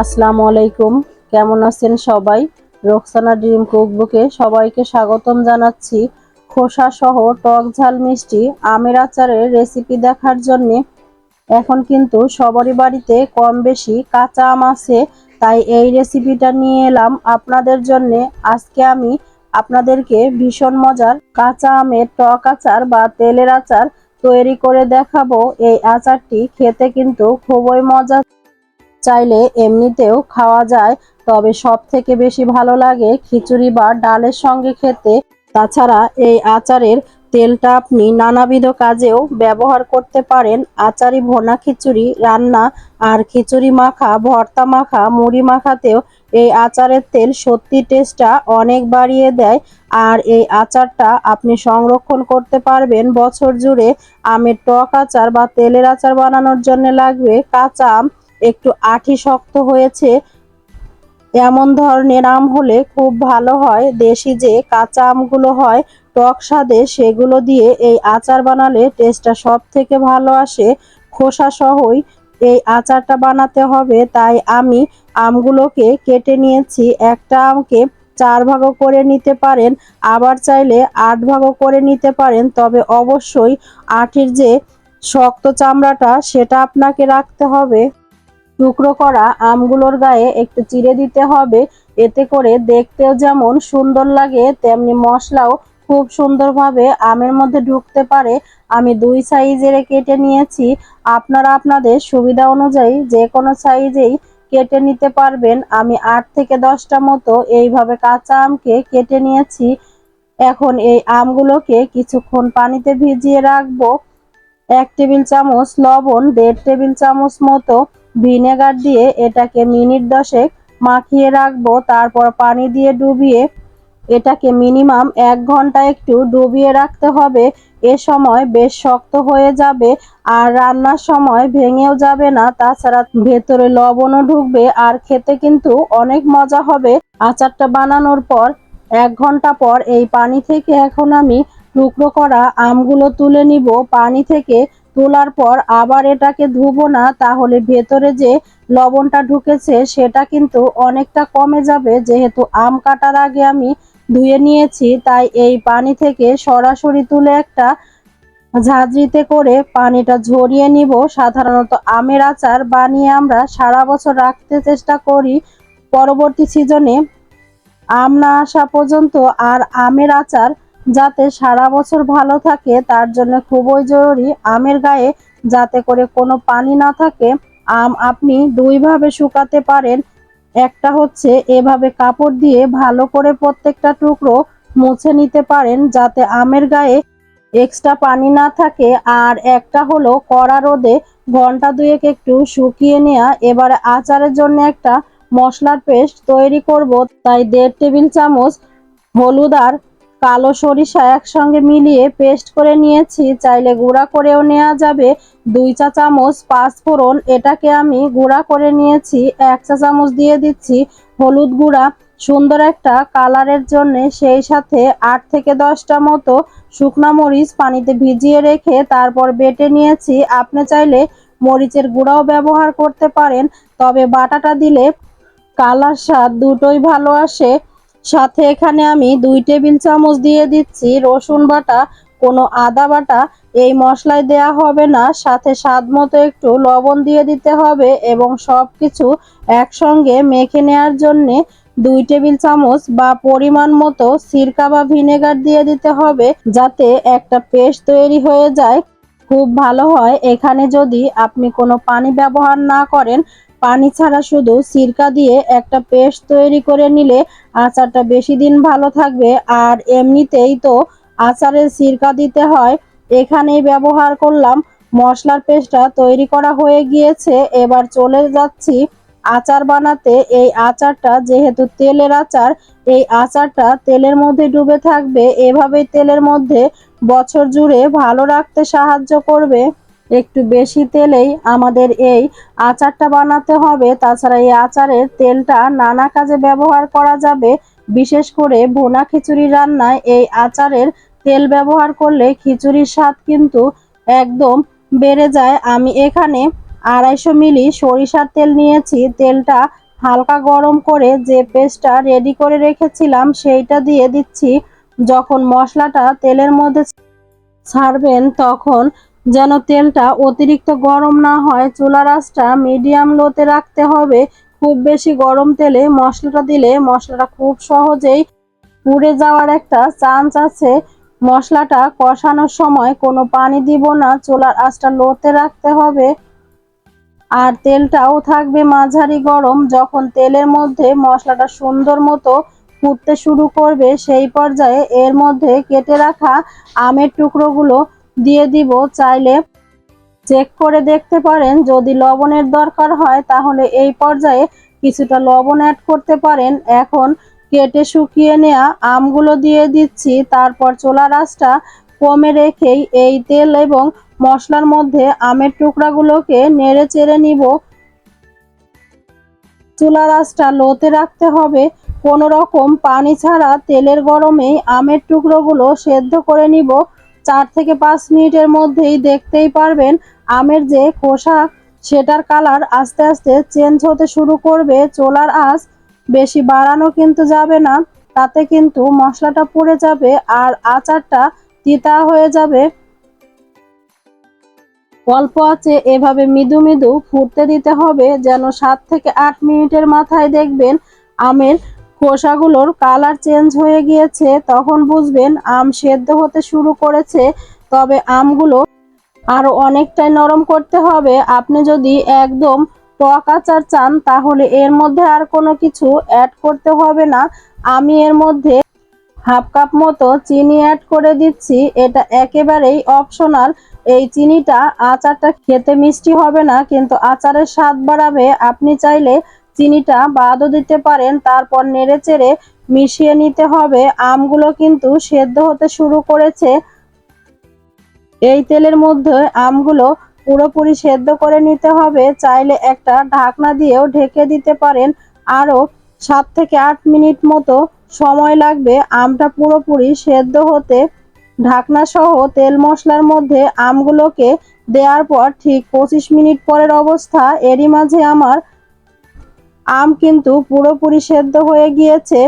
আসসালামু আলাইকুম। কেমন আছেন সবাই? রোকসানা ড্রিম কুকবুকে সবাইকে স্বাগতম জানাচ্ছি। খোসা সহ টক ঝাল মিষ্টি, আমের আচারের রেসিপি দেখার জন্যে। এখন কিন্তু সবারই বাড়িতে কম বেশি কাঁচা আম আছে, তাই এই রেসিপিটা নিয়ে এলাম আপনাদের জন্য। আজকে আমি আপনাদেরকে ভীষণ মজার কাঁচা আমের টক আচার বা তেলের আচার তৈরি করে দেখাবো। এই আচারটি খেতে কিন্তু খুবই মজা চাইলে এমনিতেও খাওয়া যায়, তবে সব থেকে বেশি ভালো লাগে খিচুড়ি বা ডালের সঙ্গে খেতে। তাছাড়া এই আচারের তেলটা আপনি নানাবিধ কাজেও ব্যবহার করতে পারেন। আচারি ভোনা খিচুড়ি, রান্না আর খিচুড়ি মাখা, ভর্তা মাখা, মুড়ি মাখাতেও এই আচারের তেল সত্যি টেস্টটা অনেক বাড়িয়ে দেয়। আর এই আচারটা আপনি সংরক্ষণ করতে পারবেন বছর জুড়ে। আমের টক আচার বা তেলের আচার বানানোর জন্য লাগবে কাঁচা আম একটু আঠি শক্ত হয়েছে, এমন ধরনের আম হলে খুব ভালো হয়। দেশি যে কাঁচা আমগুলো হয়, টক স্বাদে সেগুলো দিয়ে এই আচার বানালে টেস্টটা সব থেকে ভালো আসে। খোসা সহই এই আচারটা বানাতে হবে, তাই আমি আমগুলোকে কেটে নিয়েছি। একটা আমকে চার ভাগও করে নিতে পারেন, আবার চাইলে আট ভাগও করে নিতে পারেন, তবে অবশ্যই আটির যে শক্ত চামড়াটা, সেটা আপনাকে রাখতে হবে। টুকরো করা আমগুলোর গায়ে একটু চিড়ে দিতে হবে। এতে করে দেখতেও যেমন সুন্দর লাগে, তেমনি মশলাও খুব সুন্দরভাবে আমের মধ্যে ঢুকতে পারে। আমি দুই সাইজের কেটে নিয়েছি। আপনারা আপনাদের সুবিধা অনুযায়ী যে কোনো সাইজেই কেটে নিতে পারবেন। আমি আট থেকে দশটা মতো এইভাবে কাঁচা আমকে কেটে নিয়েছি। এখন এই আমগুলোকে কিছুক্ষণ পানিতে ভিজিয়ে রাখব। এক টেবিল চামচ লবণ, দেড় টেবিল চামচ মতো ভিনেগার দিয়ে এটাকে মিনিট দশেক মাখিয়ে রাখব, তারপর পানি দিয়ে ডুবিয়ে এটাকে মিনিমাম এক ঘণ্টা একটু ডুবিয়ে রাখতে হবে। এ সময় বেশ শক্ত হয়ে যাবে আর রান্নার সময় ভেঙেও যাবে না। তাছাড়া ভেতরে লবণও ঢুকবে আর খেতে কিন্তু অনেক মজা হবে। আচারটা বানানোর পর এক ঘণ্টা পর এই পানি থেকে এখন আমি টুকরো করা আমগুলো তুলে নিব। পানি থেকে তোলার পর আবার এটাকে ধুবো না, তাহলে ভেতরে যে লবণটা ঢুকেছে সেটা কিন্তু অনেকটা কমে যাবে। যেহেতু আম কাটার আগে আমি ধুয়ে নিয়েছি, তাই এই পানি থেকে সরাসরি তুলে একটা ঝাঁঝরিতে করে পানিটা ঝরিয়ে নিব। সাধারণত আমের আচার বানিয়ে আমরা সারা বছর রাখতে চেষ্টা করি। পরবর্তী সিজনে আম না আসা পর্যন্ত আর আমের আচার যাতে সারা বছর ভালো থাকে, তার জন্য খুবই জরুরি আমের গায়ে যাতে করে কোনো পানি না থাকে। আম আপনি দুইভাবে শুকাতে পারেন। একটা হচ্ছে এভাবে কাপড় দিয়ে ভালো করে প্রত্যেকটা টুকরো মুছে নিতে পারেন যাতে আমের গায়ে এক্সট্রা পানি না থাকে। আর একটা হলো কড়া রোদে ঘণ্টা দুয়েক একটু শুকিয়ে নেওয়া এবারে আচারের জন্য একটা মশলার পেস্ট তৈরি করব। তাই দেড় টেবিল চামচ হলুদ আর কালো সরিষা একসঙ্গে মিলিয়ে পেস্ট করে নিয়েছি। চাইলে গুঁড়া করেও নেওয়া যাবে। দুই চা চামচ পাঁচফোড়ন এটাকে আমি গুঁড়া করে নিয়েছি। এক চা চামচ দিয়ে দিচ্ছি হলুদ গুঁড়া। সুন্দর একটা কালারের জন্য সেই সাথে আট থেকে দশটা মতো শুকনা মরিচ পানিতে ভিজিয়ে রেখে তারপর বেটে নিয়েছি। আপনি চাইলে মরিচের গুঁড়াও ব্যবহার করতে পারেন। তবে বাটাটা দিলে কালার স্বাদ দুটোই ভালো আসে। সাথে এখানে আমি দুই টেবিল চামচ দিয়ে দিচ্ছি রসুন বাটা, কোনো আদা বাটা। এই মশলায় দেয়া হবে না, সাথে স্বাদ মতো একটু লবণ দিয়ে দিতে হবে এবং সব কিছু একসঙ্গে মেখে নেওয়ার জন্যে দুই টেবিল চামচ বা পরিমাণ মতো সিরকা বা ভিনেগার দিয়ে দিতে হবে যাতে একটা পেস্ট তৈরি হয়ে যায়। খুব ভালো হয়। এখানে যদি আপনি কোনো পানি ব্যবহার না করেন পানি ছাড়া শুধু সিরকা দিয়ে একটা পেস্ট তৈরি করে নিলে আচারটা বেশি দিন ভালো থাকবে। আর এমনিতেই তো আচারে সিরকা দিতে হয়। এখানেই ব্যবহার করলাম। মশলার পেস্টটা তৈরি করা হয়ে গিয়েছে। এবার চলে যাচ্ছি আচার বানাতে। এই আচারটা যেহেতু তেলের আচার, এই আচারটা তেলের মধ্যে ডুবে থাকবে। এভাবেই তেলের মধ্যে বছর জুড়ে ভালো রাখতে সাহায্য করবে। একটু বেশি তেলেই আমাদের এই আচারটা বানাতে হবে। তাছাড়া এই আচারের তেলটা নানা কাজে ব্যবহার করা যাবে। বিশেষ করে ভুনা খিচুড়ি রান্নায় এই আচারের তেল ব্যবহার করলে খিচুড়ির স্বাদ কিন্তু একদম বেড়ে যায়। আমি এখানে আড়াইশো মিলি সরিষার তেল নিয়েছি। তেলটা হালকা গরম করে যে পেস্টটা রেডি করে রেখেছিলাম সেইটা দিয়ে দিচ্ছি। যখন মশলাটা তেলের মধ্যে ছাড়বেন তখন যেন তেলটা অতিরিক্ত গরম না হয়, চুলার আঁচটা মিডিয়াম লোতে রাখতে হবে। খুব বেশি গরম তেলে মশলাটা দিলে মশলাটা খুব সহজেই পুড়ে যাওয়ার একটা চান্স আছে। মশলাটা কষানোর সময় কোনো পানি দিব না, চুলার আঁচটা লোতে রাখতে হবে। আর তেলটাও থাকবে মাঝারি গরম, যখন তেলের মধ্যে মশলাটা সুন্দর মতো ফুটতে শুরু করবে, সেই পর্যায়ে এর মধ্যে কেটে রাখা আমের টুকরোগুলো দিয়ে দিব, চাইলে চেক করে দেখতে পারেন। যদি লবণের দরকার হয়, তাহলে এই পর্যায়ে কিছুটা লবণ অ্যাড করতে পারেন। এখন কেটে শুকিয়ে নেওয়া আমগুলো দিয়ে দিচ্ছি। তারপর চোলা রাসটা কমে রেখেই এই তেল এবং মশলার মধ্যে আমের টুকরাগুলোকে নেড়ে চেড়ে নিব। চুলা রাসটা লোতে রাখতে হবে। কোনো রকম পানি ছাড়া তেলের গরমেই আমের টুকরোগুলো সেদ্ধ করে নিব। চার থেকে পাঁচ মিনিটের মধ্যেই দেখতেই পারবেন আমের যে খোসা, সেটার কালার আস্তে আস্তে চেঞ্জ হতে শুরু করবে, চোলার আঁচ বেশি বাড়ানো কিন্তু যাবে না, তাতে কিন্তু মশলাটা পুড়ে যাবে আর আচারটা তিতা হয়ে যাবে। অল্প আছে এভাবে মৃদু মৃদু ফুটতে দিতে হবে, যেন সাত থেকে আট মিনিটের মাথায় দেখবেন আমের খোসাগুলোর কালার চেঞ্জ হয়ে গিয়েছে, তখন বুঝবেন আম সেদ্ধ হতে শুরু করেছে, তবে আমগুলো আরও অনেকটাই নরম করতে হবে। আপনি যদি একদম টক আচার চান, তাহলে এর মধ্যে আর কোনো কিছু অ্যাড করতে হবে না। আমি এর মধ্যে হাফ কাপ মতো চিনি অ্যাড করে দিচ্ছি। এটা একেবারেই অপশনাল এই চিনিটা আচারটা খেতে মিষ্টি হবে না, কিন্তু আচারের স্বাদ বাড়াবে। আপনি চাইলে চিনিটা বাদও দিতে পারেন, তারপর নেড়ে চেড়ে মিশিয়ে নিতে হবে। আমগুলো কিন্তু সেদ্ধ হতে শুরু করেছে। এই তেলের মধ্যে আমগুলো পুরোপুরি সেদ্ধ করে নিতে হবে। চাইলে একটা ঢাকনা দিয়েও ঢেকে দিতে পারেন। আরও সাত থেকে আট মিনিট মতো সময় লাগবে আমটা পুরোপুরি সেদ্ধ হতে। ঢাকনা সহ তেল মশলার মধ্যে আমগুলোকে দেওয়ার পর ঠিক পঁচিশ মিনিট পরের অবস্থা। এরই মাঝে আমার আম কিন্তু পুরোপুরি সেদ্ধ হয়ে গিয়েছে।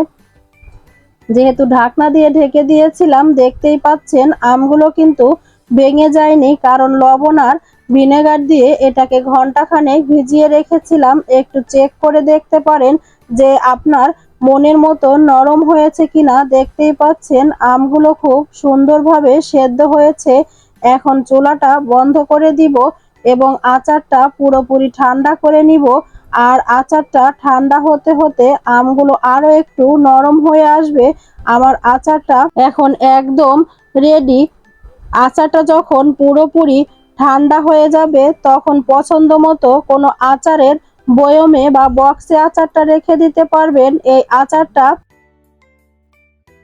যেহেতু ঢাকনা দিয়ে ঢেকে দিয়েছিলাম, দেখতেই পাচ্ছেন, আমগুলো কিন্তু ভেঙে যায়নি, কারণ লবণ আর ভিনেগার দিয়ে এটাকে ঘন্টাখানেক ভিজিয়ে রেখেছিলাম। একটু চেক করে দেখতে পারেন যে আপনার মনের মতো নরম হয়েছে কিনা। দেখতেই পাচ্ছেন, আমগুলো খুব সুন্দরভাবে সেদ্ধ হয়েছে। এখন চুলাটা বন্ধ করে দিব এবং আচারটা পুরোপুরি ঠান্ডা করে নিব। আর আচারটা ঠান্ডা হতে হতে আমগুলো আরও একটু নরম হয়ে আসবে। আমার আচারটা এখন একদম রেডি আচারটা যখন পুরোপুরি ঠান্ডা হয়ে যাবে, তখন পছন্দ মতো কোনো আচারের বয়মে বা বক্সে আচারটা রেখে দিতে পারবেন। এই আচারটা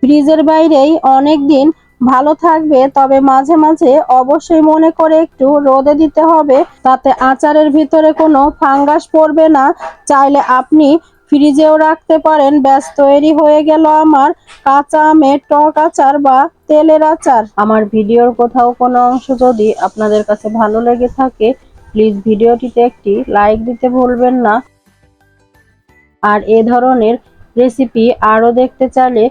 ফ্রিজের বাইরেই অনেক দিন ভালো থাকবে, তবে মাঝে মাঝে অবশ্যই মনে করে একটু রোদে দিতে হবে, তাতে আচারের ভিতরে কোনো ফাঙ্গাস পড়বে না। চাইলে আপনি ফ্রিজেও রাখতে পারেন। ব্যাস, তৈরি হয়ে গেল আমার কাঁচা আমের টক আচার বা তেলের আচার। আমার ভিডিওর কোথাও কোনো অংশ যদি আপনাদের কাছে ভালো লেগে থাকে, প্লিজ ভিডিওটিতে একটি লাইক দিতে ভুলবেন না। আর এ ধরনের রেসিপি আরও দেখতে চাইলে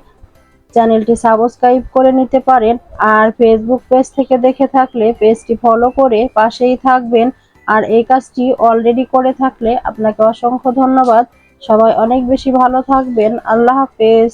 চ্যানেলটি সাবস্ক্রাইব করে নিতে পারেন আর ফেসবুক পেজ থেকে দেখে থাকলে পেজটি ফলো করে পাশেই থাকবেন। আর এই কাজটি অলরেডি করে থাকলে আপনাকে অসংখ্য ধন্যবাদ। সবাই অনেক বেশি ভালো থাকবেন। আল্লাহ হাফেজ।